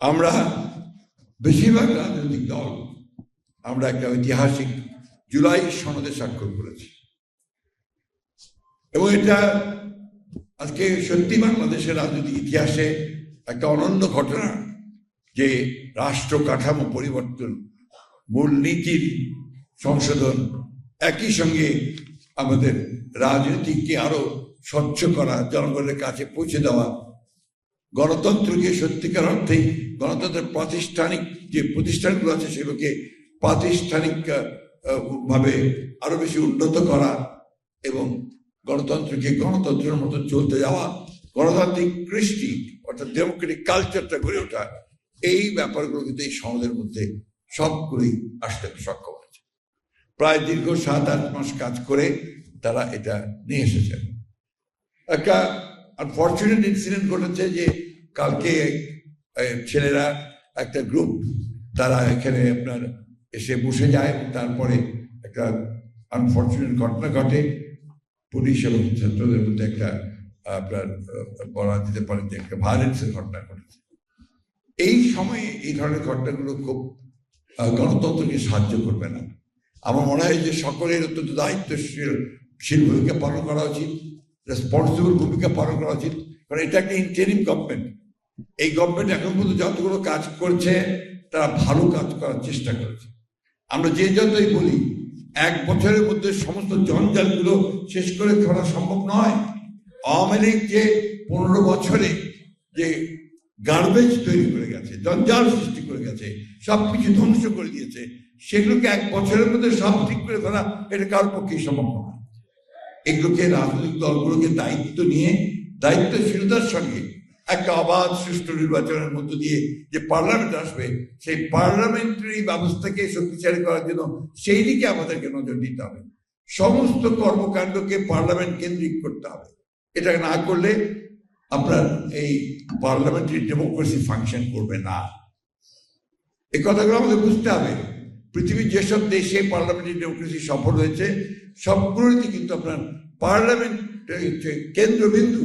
আমরা বেশিরভাগ রাজনৈতিক দল আমরা একটা ঐতিহাসিক জুলাই সনদে স্বাক্ষর করেছি। এবং এটা আজকে সত্যি বাংলাদেশের রাজনৈতিক ইতিহাসে একটা অনন্য ঘটনা যে রাষ্ট্র কাঠামো পরিবর্তন, মূলনীতির সংশোধন, একই সঙ্গে আমাদের রাজনীতিকে আরও স্বচ্ছ করা, জনগণের কাছে পৌঁছে দেওয়া গণতন্ত্রকে সত্যিকার অর্থেই গণতন্ত্রের প্রাতিষ্ঠানিক যে প্রতিষ্ঠানগুলো আছে সেগুলোকে প্রাতিষ্ঠানিক ভাবে আরও বেশি উন্নত করা এবং গণতন্ত্রকে গণতন্ত্রের মতো চলতে যাওয়া, গণতান্ত্রিক কৃষ্টি অর্থাৎ ডেমোক্রেটিক কালচারটা গড়ে ওঠা, এই ব্যাপারগুলো কিন্তু এই সমাজের মধ্যে সবগুলোই আসতে সক্ষম হয়েছে। প্রায় দীর্ঘ সাত আট মাস কাজ করে তারা এটা নিয়ে এসেছেন। একটা আনফর্চুনেট ইনসিডেন্ট ঘটেছে যে কালকে ছেলেরা একটা গ্রুপ তারা এখানে আপনার এসে বসে যায় তারপরে একটা আনফর্চুনেট ঘটনা ঘটে। পুলিশ এবং ছাত্রদের মধ্যে একটা, আপনার, বলা যেতে পারে যে একটা ভায়োলেন্সের ঘটনা ঘটেছে। এই সময়ে এই ধরনের ঘটনাগুলো খুব গণতন্ত্রকে সাহায্য করবে না। আমার মনে হয় যে সকলের অত্যন্ত দায়িত্বশীল, শীল ভূমিকা পালন করা উচিত। রেসপন্সিবল ভূমিকা পালন করা উচিত। কারণ এটা একটা ইন্টারিম গভর্নমেন্ট এই গভর্নমেন্ট এখন পর্যন্ত যতগুলো কাজ করছে, তারা ভালো কাজ করার চেষ্টা করেছে। আমরা যে যতই বলি, এক বছরের মধ্যে সমস্ত জঞ্জালগুলো শেষ করে করা সম্ভব নয়। আওয়ামী লীগ যে পনেরো বছরে যে গার্বেজ তৈরি করে গেছে, জঞ্জাল সৃষ্টি করে গেছে সব কিছু ধ্বংস করে দিয়েছে, সেগুলোকে এক বছরের মধ্যে সব ঠিক করে ফেলা, এটা কারোর পক্ষেই সম্ভব নয়। এগুলোকে রাজনৈতিক দলগুলোকে দায়িত্ব নিয়ে, দায়িত্বশীলতার সঙ্গে একটা অবাধ সুষ্ঠু নির্বাচনের মধ্য দিয়ে যে পার্লামেন্ট আসবে, সেই পার্লামেন্টারি ব্যবস্থাকে শক্তিশালী করার জন্য সেই দিকে আমাদেরকে নজর দিতে হবে। সমস্ত কর্মকাণ্ডকে পার্লামেন্ট কেন্দ্রিক করতে হবে। এটা না করলে আপনার এই পার্লামেন্টারি ডেমোক্রেসি ফাংশন করবে না। এই কথাগুলো আমাদের বুঝতে হবে। পৃথিবীর যেসব দেশে পার্লামেন্টারি ডেমোক্রেসি সফল হয়েছে সবগুলোতে কিন্তু আপনার পার্লামেন্ট কেন্দ্রবিন্দু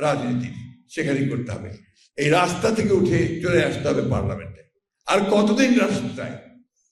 রাজনীতি সেখানেই করতে হবে। এই রাস্তা থেকে উঠে চলে আসতে হবে পার্লামেন্টে আর কতদিন রাস্তায়